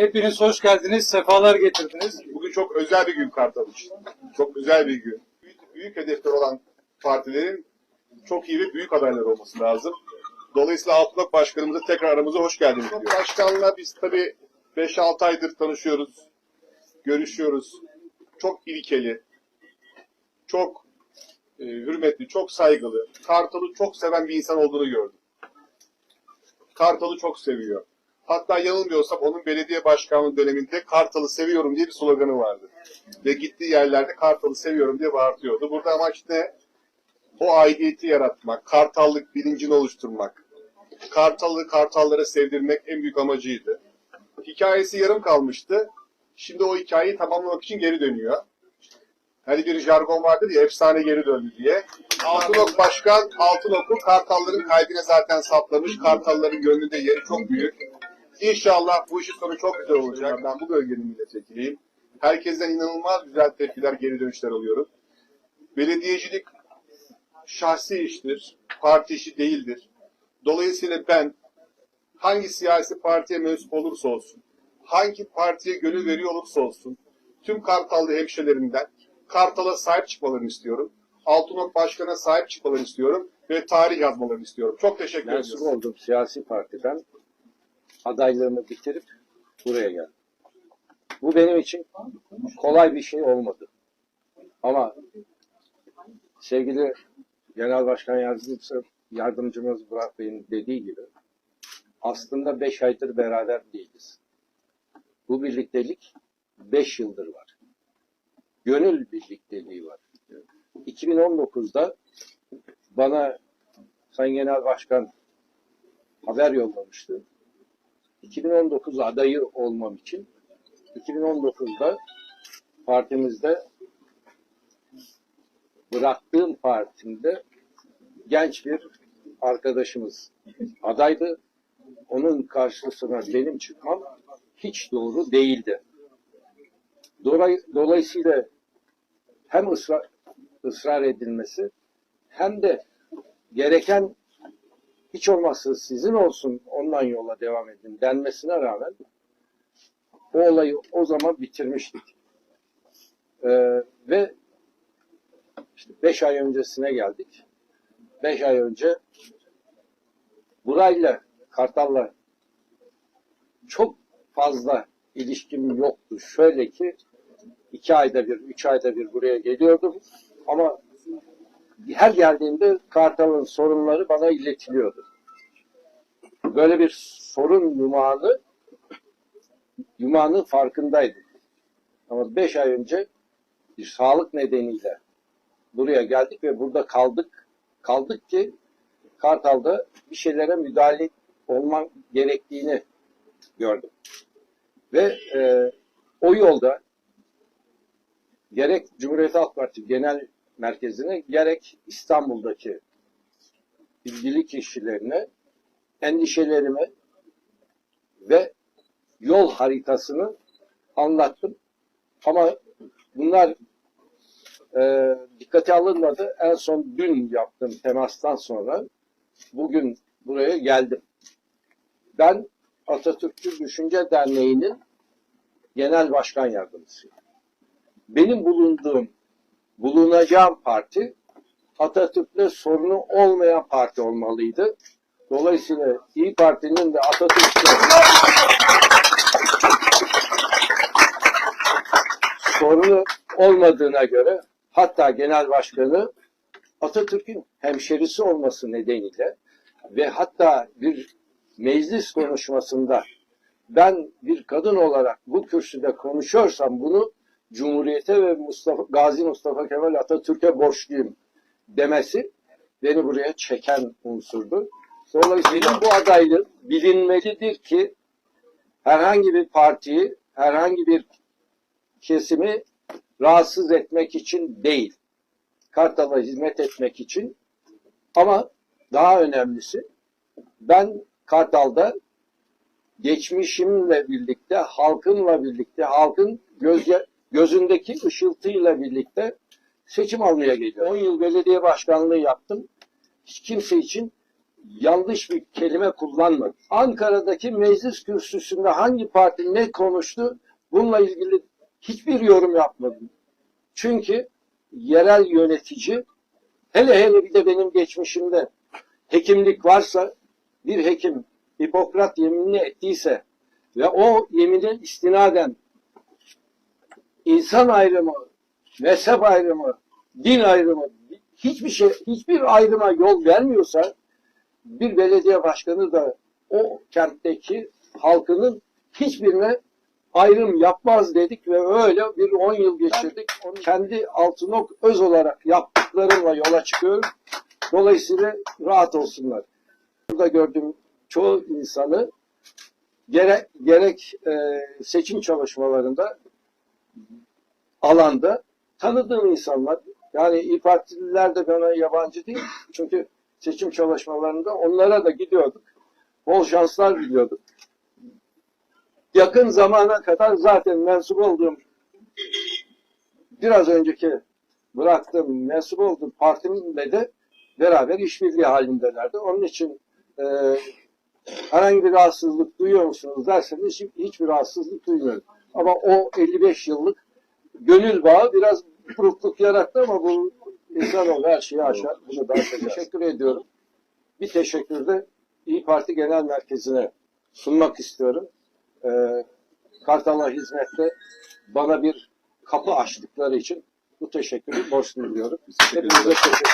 Hepiniz hoş geldiniz, sefalar getirdiniz. Bugün çok özel bir gün Kartal için. Çok güzel bir gün. Büyük, büyük hedefler olan partilerin çok iyi ve büyük adaylar olması lazım. Dolayısıyla Altınok Başkanımıza tekrar aramıza hoş geldiniz diyor. Başkanla biz tabii 5-6 aydır tanışıyoruz, görüşüyoruz. Çok ilkeli, çok e, hürmetli, çok saygılı, Kartal'ı çok seven bir insan olduğunu gördüm. Kartal'ı çok seviyor. Hatta yanılmıyorsam onun belediye başkanlığı döneminde Kartal'ı seviyorum diye bir sloganı vardı. Ve gittiği yerlerde Kartal'ı seviyorum diye bağırtıyordu. Burada amaç ne? O aidiyeti yaratmak, Kartallık bilincini oluşturmak. Kartal'ı Kartallara sevdirmek en büyük amacıydı. Hikayesi yarım kalmıştı. Şimdi o hikayeyi tamamlamak için geri dönüyor. Hani bir jargon vardır ya efsane geri döndü diye. Altınok Başkan Altınok'u Kartalların kalbine zaten saplamış. Kartalların gönlünde yeri çok büyük. İnşallah bu işin sonu çok güzel olacak. Ben bu bölgenin milletvekiliyim. Herkesten inanılmaz güzel tepkiler, geri dönüşler alıyorum. Belediyecilik şahsi iştir, parti işi değildir. Dolayısıyla ben hangi siyasi partiye mensup olursa olsun, hangi partiye gönül veriyor olursa olsun, tüm Kartallı hemşehrilerimden Kartal'a sahip çıkmalarını istiyorum. Altınok Başkan'a sahip çıkmalarını istiyorum ve tarih yazmalarını istiyorum. Çok teşekkür mensup ediyorum. olduğum siyasi partiden adaylığımı bitirip buraya geldim. Bu benim için kolay bir şey olmadı. Ama sevgili Genel Başkan Yardımcısı, Yardımcımız Burak Bey'in dediği gibi aslında beş aydır beraber değiliz. Bu birliktelik beş yıldır var. Gönül birlikteliği var. 2019'da bana Sayın Genel Başkan haber yollamıştı. 2019 adayı olmam için 2019'da partimizde bıraktığım partimde genç bir arkadaşımız adaydı. Onun karşısına benim çıkmam hiç doğru değildi. Dolay- Dolayısıyla hem ısrar, ısrar edilmesi hem de gereken hiç olmazsa sizin olsun ondan yola devam edin denmesine rağmen o olayı o zaman bitirmiştik. Ee, ve işte beş ay öncesine geldik. Beş ay önce burayla Kartal'la çok fazla ilişkim yoktu. Şöyle ki iki ayda bir, üç ayda bir buraya geliyordum ama her geldiğimde Kartal'ın sorunları bana iletiliyordu. Böyle bir sorun yumağını yumağının farkındaydım. Ama beş ay önce bir sağlık nedeniyle buraya geldik ve burada kaldık. Kaldık ki Kartal'da bir şeylere müdahale olman gerektiğini gördüm. Ve e, o yolda gerek Cumhuriyet Halk Partisi Genel Merkezi'ne gerek İstanbul'daki ilgili kişilerine endişelerimi ve yol haritasını anlattım. Ama bunlar e, dikkate alınmadı. En son dün yaptığım temastan sonra bugün buraya geldim. Ben Atatürkçü Düşünce Derneği'nin genel başkan yardımcısıyım. Benim bulunduğum, bulunacağım parti Atatürk'le sorunu olmayan parti olmalıydı. Dolayısıyla İyi Parti'nin de Atatürk'le sorunu olmadığına göre hatta genel başkanı Atatürk'ün hemşerisi olması nedeniyle ve hatta bir meclis konuşmasında ben bir kadın olarak bu kürsüde konuşuyorsam bunu Cumhuriyete ve Mustafa, Gazi Mustafa Kemal Atatürk'e borçluyum demesi beni buraya çeken unsurdu. Dolayısıyla bu adaylık bilinmelidir ki herhangi bir partiyi, herhangi bir kesimi rahatsız etmek için değil. Kartal'a hizmet etmek için ama daha önemlisi ben Kartal'da geçmişimle birlikte, halkımla birlikte, halkın gözye, gözündeki ışıltıyla birlikte seçim almaya geliyorum. 10 yıl belediye başkanlığı yaptım. Hiç kimse için yanlış bir kelime kullanmadım. Ankara'daki meclis kürsüsünde hangi parti ne konuştu bununla ilgili hiçbir yorum yapmadım. Çünkü yerel yönetici hele hele bir de benim geçmişimde hekimlik varsa bir hekim Hipokrat yeminini ettiyse ve o yemine istinaden insan ayrımı, mezhep ayrımı, din ayrımı hiçbir şey hiçbir ayrıma yol vermiyorsa bir belediye başkanı da o kentteki halkının hiçbirine ayrım yapmaz dedik ve öyle bir 10 yıl geçirdik. Onu kendi Altınok öz olarak yaptıklarımla yola çıkıyorum. Dolayısıyla rahat olsunlar. Burada gördüğüm çoğu insanı gerek, gerek e, seçim çalışmalarında alanda tanıdığım insanlar. Yani İYİ Partililer de bana yabancı değil. Çünkü seçim çalışmalarında onlara da gidiyorduk. Bol şanslar diliyorduk. Yakın zamana kadar zaten mensup olduğum biraz önceki bıraktığım mensup olduğum partimle de beraber işbirliği halindelerdi. Onun için e, herhangi bir rahatsızlık duyuyor musunuz derseniz hiç- hiçbir rahatsızlık duymuyorum. Ama o 55 yıllık gönül bağı biraz burukluk yarattı ama bu insanoğlu her şeyi aşar. Bunu da teşekkür ediyorum. Bir teşekkür de İyi Parti Genel Merkezi'ne sunmak istiyorum. Ee, Kartal'a hizmette bana bir kapı açtıkları için bu teşekkürü borçlu biliyorum. Hepinize teşekkür